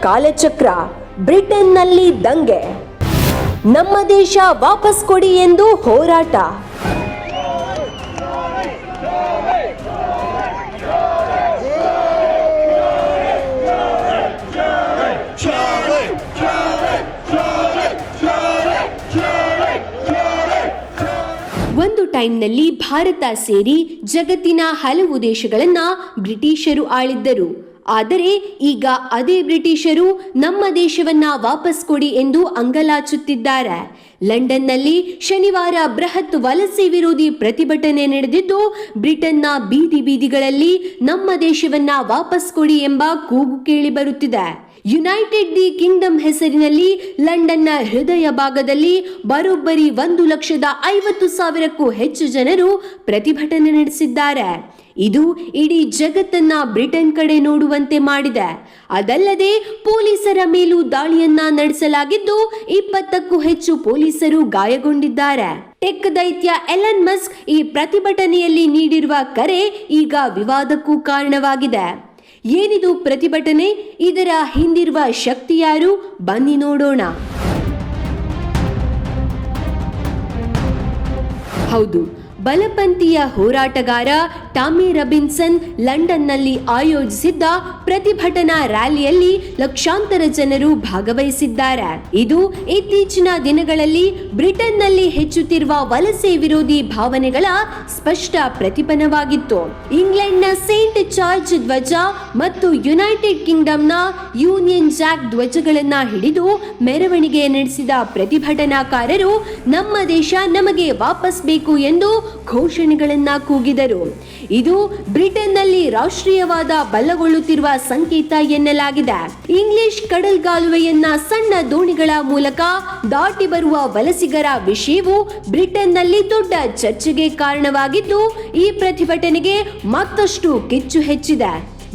ಕಾಲಚಕ್ರ ಬ್ರಿಟನ್ನಲ್ಲಿ ದಂಗೆ. ನಮ್ಮ ದೇಶ ವಾಪಸ್ ಕೊಡಿ ಎಂದು ಹೋರಾಟ. ಒಂದು ಟೈಮ್ನಲ್ಲಿ ಭಾರತ ಸೇರಿ ಜಗತ್ತಿನ ಹಲವು ದೇಶಗಳನ್ನ ಬ್ರಿಟಿಷರು ಆಳಿದ್ದರು. ಆದರೆ ಈಗ ಅದೇ ಬ್ರಿಟಿಷರು ನಮ್ಮ ದೇಶವನ್ನ ವಾಪಸ್ ಕೊಡಿ ಎಂದು ಅಂಗಲಾಚುತ್ತಿದ್ದಾರೆ. ಲಂಡನ್ನಲ್ಲಿ ಶನಿವಾರ ಬೃಹತ್ ವಲಸೆ ವಿರೋಧಿ ಪ್ರತಿಭಟನೆ ನಡೆದಿದ್ದು, ಬ್ರಿಟನ್ನ ಬೀದಿ ಬೀದಿಗಳಲ್ಲಿ ನಮ್ಮ ದೇಶವನ್ನ ವಾಪಸ್ ಕೊಡಿ ಎಂಬ ಕೂಗು ಕೇಳಿ ಬರುತ್ತಿದೆ. ಯುನೈಟೆಡ್ ದಿ ಕಿಂಗ್ಡಮ್ ಹೆಸರಿನಲ್ಲಿ ಲಂಡನ್ನ ಹೃದಯ ಭಾಗದಲ್ಲಿ ಬರೋಬ್ಬರಿ ಒಂದು ಲಕ್ಷದ ಐವತ್ತು ಸಾವಿರಕ್ಕೂ ಹೆಚ್ಚು ಜನರು ಪ್ರತಿಭಟನೆ ನಡೆಸಿದ್ದಾರೆ. ಇದು ಇಡೀ ಜಗತ್ತನ್ನ ಬ್ರಿಟನ್ ಕಡೆ ನೋಡುವಂತೆ ಮಾಡಿದೆ. ಅದಲ್ಲದೆ ಪೊಲೀಸರ ಮೇಲೂ ದಾಳಿಯನ್ನ ನಡೆಸಲಾಗಿದ್ದು ಇಪ್ಪತ್ತಕ್ಕೂ ಹೆಚ್ಚು ಪೊಲೀಸರು ಗಾಯಗೊಂಡಿದ್ದಾರೆ. ಟೆಕ್ ದೈತ್ಯ ಎಲನ್ ಮಸ್ಕ್ ಈ ಪ್ರತಿಭಟನೆಯಲ್ಲಿ ನೀಡಿರುವ ಕರೆ ಈಗ ವಿವಾದಕ್ಕೂ ಕಾರಣವಾಗಿದೆ. ಏನಿದು ಪ್ರತಿಭಟನೆ? ಇದರ ಹಿಂದಿರುವ ಶಕ್ತಿ ಯಾರು ಬನ್ನಿ ನೋಡೋಣ. ಹೌದು ಬಲಪಂಥೀಯ ಹೋರಾಟಗಾರ ಟಾಮಿ ರಬಿನ್ಸನ್ ಲಂಡನ್ನಲ್ಲಿ ಆಯೋಜಿಸಿದ್ದ ಪ್ರತಿಭಟನಾ ರ್ಯಾಲಿಯಲ್ಲಿ ಲಕ್ಷಾಂತರ ಜನರು ಭಾಗವಹಿಸಿದ್ದಾರೆ. ಇದು ಇತ್ತೀಚಿನ ದಿನಗಳಲ್ಲಿ ಬ್ರಿಟನ್ನಲ್ಲಿ ಹೆಚ್ಚುತ್ತಿರುವ ವಲಸೆ ವಿರೋಧಿ ಭಾವನೆಗಳ ಸ್ಪಷ್ಟ ಪ್ರತಿಫಲವಾಗಿತ್ತು ಇಂಗ್ಲೆಂಡ್ನ ಸೇಂಟ್ ಜಾರ್ಜ್ ಧ್ವಜ ಮತ್ತು ಯುನೈಟೆಡ್ ಕಿಂಗ್ಡಮ್ನ ಯೂನಿಯನ್ ಜಾಕ್ ಧ್ವಜಗಳನ್ನ ಹಿಡಿದು ಮೆರವಣಿಗೆ ನಡೆಸಿದ ಪ್ರತಿಭಟನಾಕಾರರು, ನಮ್ಮ ದೇಶ ನಮಗೆ ವಾಪಸ್ ಬೇಕು ಎಂದು ಘೋಷಣೆಗಳನ್ನ ಕೂಗಿದರು. ಇದು ಬ್ರಿಟನ್ನಲ್ಲಿ ರಾಷ್ಟ್ರೀಯವಾದ ಬಲಗೊಳ್ಳುತ್ತಿರುವ ಸಂಕೇತ ಎನ್ನಲಾಗಿದೆ. ಇಂಗ್ಲಿಷ್ ಕಡಲ್ಗಾಲುವೆಯನ್ನ ಸಣ್ಣ ದೋಣಿಗಳ ಮೂಲಕ ದಾಟಿ ಬರುವ ವಲಸಿಗರ ವಿಷಯವು ಬ್ರಿಟನ್ನಲ್ಲಿ ದೊಡ್ಡ ಚರ್ಚೆಗೆ ಕಾರಣವಾಗಿದ್ದು, ಈ ಪ್ರತಿಭಟನೆಗೆ ಮತ್ತಷ್ಟು ಕಿಚ್ಚು ಹೆಚ್ಚಿದೆ.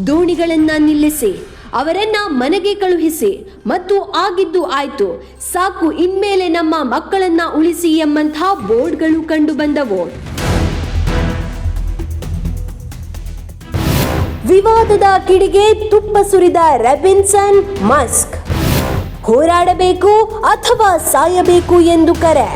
ದೋಣಿಗಳನ್ನ ನಿಲ್ಲಿಸಿ, ಅವರನ್ನ ಮನೆಗೆ ಕಳುಹಿಸಿ ಮತ್ತು ಆಗಿದ್ದು ಆಯ್ತು, ಸಾಕು ಇನ್ಮೇಲೆ ನಮ್ಮ ಮಕ್ಕಳನ್ನ ಉಳಿಸಿ ಎಂಬಂತಹ ಬೋರ್ಡ್ಗಳು ಕಂಡು ಬಂದವು. ವಿವಾದದ ಕಿಡಿಗೆ ತುಪ್ಪ ಸುರಿದ ರೆಬಿನ್ಸನ್ ಮಸ್ಕ್. ಹೋರಾಡಬೇಕು ಅಥವಾ ಸಾಯಬೇಕು ಎಂದು ಕರೆ.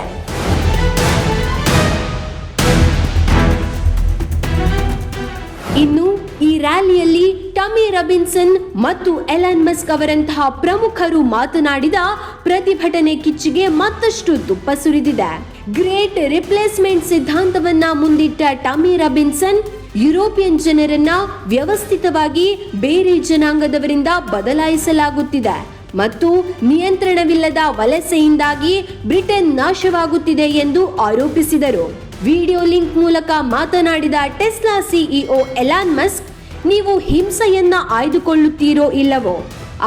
ಇನ್ನು ಈ ರ್ಯಾಲಿಯಲ್ಲಿ ಟಮಿ ರಬಿನ್ಸನ್ ಮತ್ತು ಎಲನ್ ಮಸ್ಕ್ ಅವರಂತಹ ಪ್ರಮುಖರು ಮಾತನಾಡಿದ ಪ್ರತಿಭಟನೆ ಕಿಚ್ಚಿಗೆ ಮತ್ತಷ್ಟು ತುಪ್ಪ ಸುರಿದಿದೆ. ಗ್ರೇಟ್ ರಿಪ್ಲೇಸ್ಮೆಂಟ್ ಸಿದ್ಧಾಂತವನ್ನ ಮುಂದಿಟ್ಟ ಟಮಿ ರಬಿನ್ಸನ್ ಯುರೋಪಿಯನ್ ಜನರನ್ನ ವ್ಯವಸ್ಥಿತವಾಗಿ ಬೇರೆ ಜನಾಂಗದವರಿಂದ ಬದಲಾಯಿಸಲಾಗುತ್ತಿದೆ ಮತ್ತು ನಿಯಂತ್ರಣವಿಲ್ಲದ ವಲಸೆಯಿಂದಾಗಿ ಬ್ರಿಟನ್ ನಾಶವಾಗುತ್ತಿದೆ ಎಂದು ಆರೋಪಿಸಿದರು. ವಿಡಿಯೋ ಲಿಂಕ್ ಮೂಲಕ ಮಾತನಾಡಿದ ಟೆಸ್ಲಾ ಸಿಇಒ ಎಲಾನ್ ಮಸ್ಕ್, ನೀವು ಹಿಂಸೆಯನ್ನ ಆಯ್ದುಕೊಳ್ಳುತ್ತೀರೋ ಇಲ್ಲವೋ?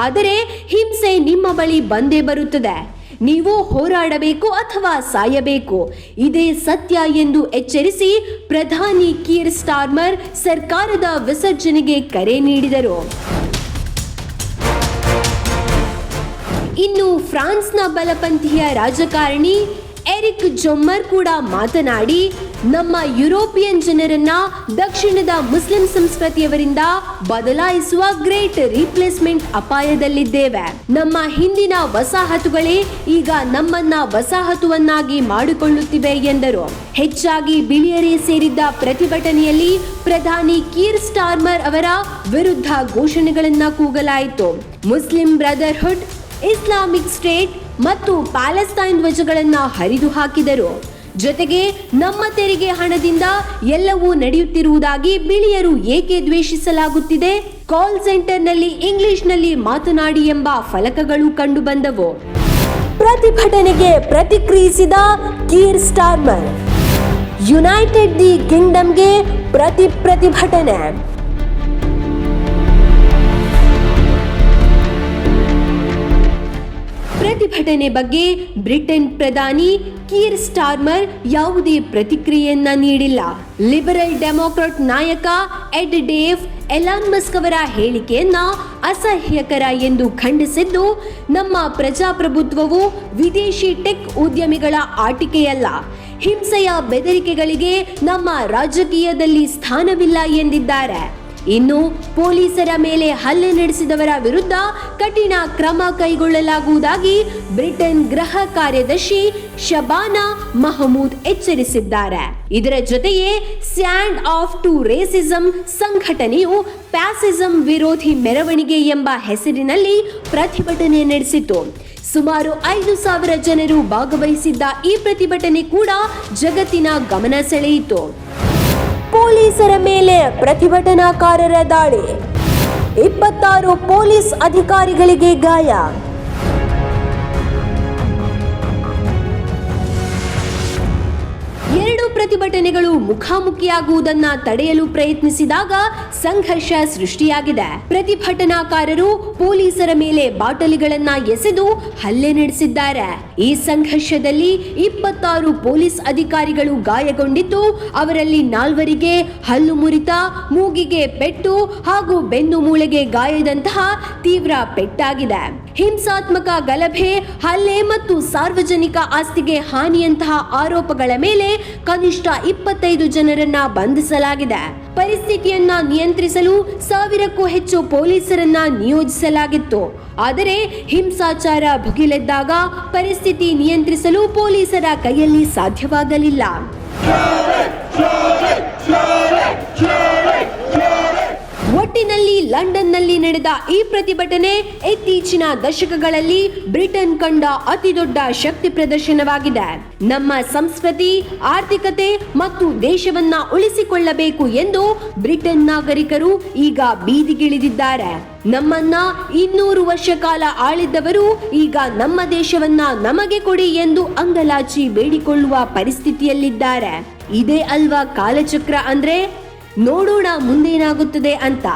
ಆದರೆ ಹಿಂಸೆ ನಿಮ್ಮ ಬಳಿ ಬಂದೇ ಬರುತ್ತದೆ. ನೀವು ಹೋರಾಡಬೇಕು ಅಥವಾ ಸಾಯಬೇಕು? ಇದೇ ಸತ್ಯ ಎಂದು ಎಚ್ಚರಿಸಿ ಪ್ರಧಾನಿ ಕೀರ್ ಸ್ಟಾರ್ಮರ್ ಸರ್ಕಾರದ ವಿಸರ್ಜನೆಗೆ ಕರೆ ನೀಡಿದರು. ಇನ್ನು ಫ್ರಾನ್ಸ್ನ ಬಲಪಂಥೀಯ ರಾಜಕಾರಣಿ ಎರಿಕ್ ಜೊಮ್ಮರ್ ಕೂಡ ಮಾತನಾಡಿ ನಮ್ಮ ಯುರೋಪಿಯನ್ ಜನರನ್ನ ದಕ್ಷಿಣದ ಮುಸ್ಲಿಂ ಸಂಸ್ಕೃತಿಯವರಿಂದ ಬದಲಾಯಿಸುವ ಗ್ರೇಟ್ ರೀಪ್ಲೇಸ್ಮೆಂಟ್ ಅಪಾಯದಲ್ಲಿದ್ದೇವೆ. ನಮ್ಮ ಹಿಂದಿನ ವಸಾಹತುಗಳೇ ಈಗ ನಮ್ಮನ್ನ ವಸಾಹತುವನ್ನಾಗಿ ಮಾಡಿಕೊಳ್ಳುತ್ತಿವೆ ಎಂದರು. ಹೆಚ್ಚಾಗಿ ಬಿಳಿಯರೇ ಸೇರಿದ್ದ ಪ್ರತಿಭಟನೆಯಲ್ಲಿ ಪ್ರಧಾನಿ ಕೀರ್ ಸ್ಟಾರ್ಮರ್ ಅವರ ವಿರುದ್ಧ ಘೋಷಣೆಗಳನ್ನ ಕೂಗಲಾಯಿತು. ಮುಸ್ಲಿಂ ಬ್ರದರ್ಹುಡ್, ಇಸ್ಲಾಮಿಕ್ ಸ್ಟೇಟ್ ಮತ್ತು ಪ್ಯಾಲೆಸ್ತೈನ್ ಧ್ವಜಗಳನ್ನ ಹರಿದು ಹಾಕಿದರು ಜೊತೆಗೆ ನಮ್ಮ ತೆರಿಗೆ ಹಣದಿಂದ ಎಲ್ಲವೂ ನಡೆಯುತ್ತಿರುವುದಾಗಿ ಬಿಳಿಯರು ಏಕೆ ದ್ವೇಷಿಸಲಾಗುತ್ತಿದೆ? ಕಾಲ್ ಸೆಂಟರ್ನಲ್ಲಿ ಇಂಗ್ಲಿಷ್ನಲ್ಲಿ ಮಾತನಾಡಿ ಎಂಬ ಫಲಕಗಳು ಕಂಡುಬಂದವು. ಪ್ರತಿಭಟನೆಗೆ ಪ್ರತಿಕ್ರಿಯಿಸಿದ ಕೀರ್ ಸ್ಟಾರ್ಮರ್. ಯುನೈಟೆಡ್ ದಿ ಕಿಂಗ್ಡಮ್ಗೆ ಪ್ರತಿ ಪ್ರತಿಭಟನೆ. ಪ್ರತಿಭಟನೆ ಬಗ್ಗೆ ಬ್ರಿಟನ್ ಪ್ರಧಾನಿ ಕೀರ್ ಸ್ಟಾರ್ಮರ್ ಯಾವುದೇ ಪ್ರತಿಕ್ರಿಯೆಯನ್ನ ನೀಡಿಲ್ಲ. ಲಿಬರಲ್ ಡೆಮೊಕ್ರಾಟ್ ನಾಯಕ ಎಡ್ ಡೇವ್ ಎಲಾನ್ ಮಸ್ಕ್ ಅವರ ಹೇಳಿಕೆಯನ್ನ ಅಸಹ್ಯಕರ ಎಂದು ಖಂಡಿಸಿದ್ದು, ನಮ್ಮ ಪ್ರಜಾಪ್ರಭುತ್ವವು ವಿದೇಶಿ ಟೆಕ್ ಉದ್ಯಮಿಗಳ ಆಟಿಕೆಯಲ್ಲ. ಹಿಂಸೆಯ ಬೆದರಿಕೆಗಳಿಗೆ ನಮ್ಮ ರಾಜಕೀಯದಲ್ಲಿ ಸ್ಥಾನವಿಲ್ಲ ಎಂದಿದ್ದಾರೆ. ಇನ್ನು ಪೊಲೀಸರ ಮೇಲೆ ಹಲ್ಲೆ ನಡೆಸಿದವರ ವಿರುದ್ಧ ಕಠಿಣ ಕ್ರಮ ಕೈಗೊಳ್ಳಲಾಗುವುದಾಗಿ ಬ್ರಿಟನ್ ಗೃಹ ಕಾರ್ಯದರ್ಶಿ ಶಬಾನಾ ಮಹಮೂದ್ ಎಚ್ಚರಿಸಿದ್ದಾರೆ. ಇದರ ಜೊತೆಯೇ ಸ್ಯಾಂಡ್ ಆಫ್ ಟು ರೇಸಿಸಂ ಸಂಘಟನೆಯು ಪ್ಯಾಸಿಸಂ ವಿರೋಧಿ ಮೆರವಣಿಗೆ ಎಂಬ ಹೆಸರಿನಲ್ಲಿ ಪ್ರತಿಭಟನೆ ನಡೆಸಿತು ಸುಮಾರು ಐದು ಸಾವಿರ ಜನರು ಭಾಗವಹಿಸಿದ್ದ ಈ ಪ್ರತಿಭಟನೆ ಕೂಡ ಜಗತ್ತಿನ ಗಮನ ಸೆಳೆಯಿತು. ಪೊಲೀಸರ ಮೇಲೆ ಪ್ರತಿಭಟನಾಕಾರರ ದಾಳಿ. ಇಪ್ಪತ್ತಾರು ಪೊಲೀಸ್ ಅಧಿಕಾರಿಗಳಿಗೆ ಗಾಯ. ಎರಡು ಪ್ರತಿಭಟನೆಗಳು ಮುಖಾಮುಖಿಯಾಗುವುದನ್ನ ತಡೆಯಲು ಪ್ರಯತ್ನಿಸಿದಾಗ ಸಂಘರ್ಷ ಸೃಷ್ಟಿಯಾಗಿದೆ. ಪ್ರತಿಭಟನಾಕಾರರು ಪೊಲೀಸರ ಮೇಲೆ ಬಾಟಲಿಗಳನ್ನ ಎಸೆದು ಹಲ್ಲೆ ನಡೆಸಿದ್ದಾರೆ. ಈ ಸಂಘರ್ಷದಲ್ಲಿ ಇಪ್ಪತ್ತಾರು ಪೊಲೀಸ್ ಅಧಿಕಾರಿಗಳು ಗಾಯಗೊಂಡಿದ್ದು, ಅವರಲ್ಲಿ ನಾಲ್ವರಿಗೆ ಹಲ್ಲು ಮುರಿತ, ಮೂಗಿಗೆ ಪೆಟ್ಟು ಹಾಗೂ ಬೆನ್ನು ಮೂಳೆಗೆ ಗಾಯದಂತಹ ತೀವ್ರ ಪೆಟ್ಟಾಗಿದೆ. ಹಿಂಸಾತ್ಮಕ ಗಲಭೆ, ಹಲ್ಲೆ ಮತ್ತು ಸಾರ್ವಜನಿಕ ಆಸ್ತಿಗೆ ಹಾನಿಯಂತಹ ಆರೋಪಗಳ ಮೇಲೆ ಕನಿಷ್ಠ ಇಪ್ಪತ್ತೈದು ಜನರನ್ನ ಬಂಧಿಸಲಾಗಿದೆ. ಪರಿಸ್ಥಿತಿಯನ್ನ ನಿಯಂತ್ರಿಸಲು ಸಾವಿರಕ್ಕೂ ಹೆಚ್ಚು ಪೊಲೀಸರನ್ನ ನಿಯೋಜಿಸಲಾಗಿತ್ತು. ಆದರೆ ಹಿಂಸಾಚಾರ ಭುಗಿಲೆದ್ದಾಗ ಪರಿಸ್ಥಿತಿ ನಿಯಂತ್ರಿಸಲು ಪೊಲೀಸರ ಕೈಯಲ್ಲಿ ಸಾಧ್ಯವಾಗಲಿಲ್ಲ. ಲಂಡನ್ನಲ್ಲಿ ನಡೆದ ಈ ಪ್ರತಿಭಟನೆ ಇತ್ತೀಚಿನ ದಶಕಗಳಲ್ಲಿ ಬ್ರಿಟನ್ ಕಂಡ ಅತಿದೊಡ್ಡ ಶಕ್ತಿ ಪ್ರದರ್ಶನವಾಗಿದೆ. ನಮ್ಮ ಸಂಸ್ಕೃತಿ, ಆರ್ಥಿಕತೆ ಮತ್ತು ದೇಶವನ್ನ ಉಳಿಸಿಕೊಳ್ಳಬೇಕು ಎಂದು ಬ್ರಿಟನ್ ನಾಗರಿಕರು ಈಗ ಬೀದಿಗಿಳಿದಿದ್ದಾರೆ. ನಮ್ಮನ್ನ ಇನ್ನೂರು ವರ್ಷ ಕಾಲ ಆಳಿದ್ದವರು ಈಗ ನಮ್ಮ ದೇಶವನ್ನ ನಮಗೆ ಕೊಡಿ ಎಂದು ಅಂಗಲಾಚಿ ಬೇಡಿಕೊಳ್ಳುವ ಪರಿಸ್ಥಿತಿಯಲ್ಲಿದ್ದಾರೆ. ಇದೇ ಅಲ್ವಾ ಕಾಲಚಕ್ರ ಅಂದ್ರೆ ನೋಡೋಣ ಮುಂದೇನಾಗುತ್ತದೆ ಅಂತ.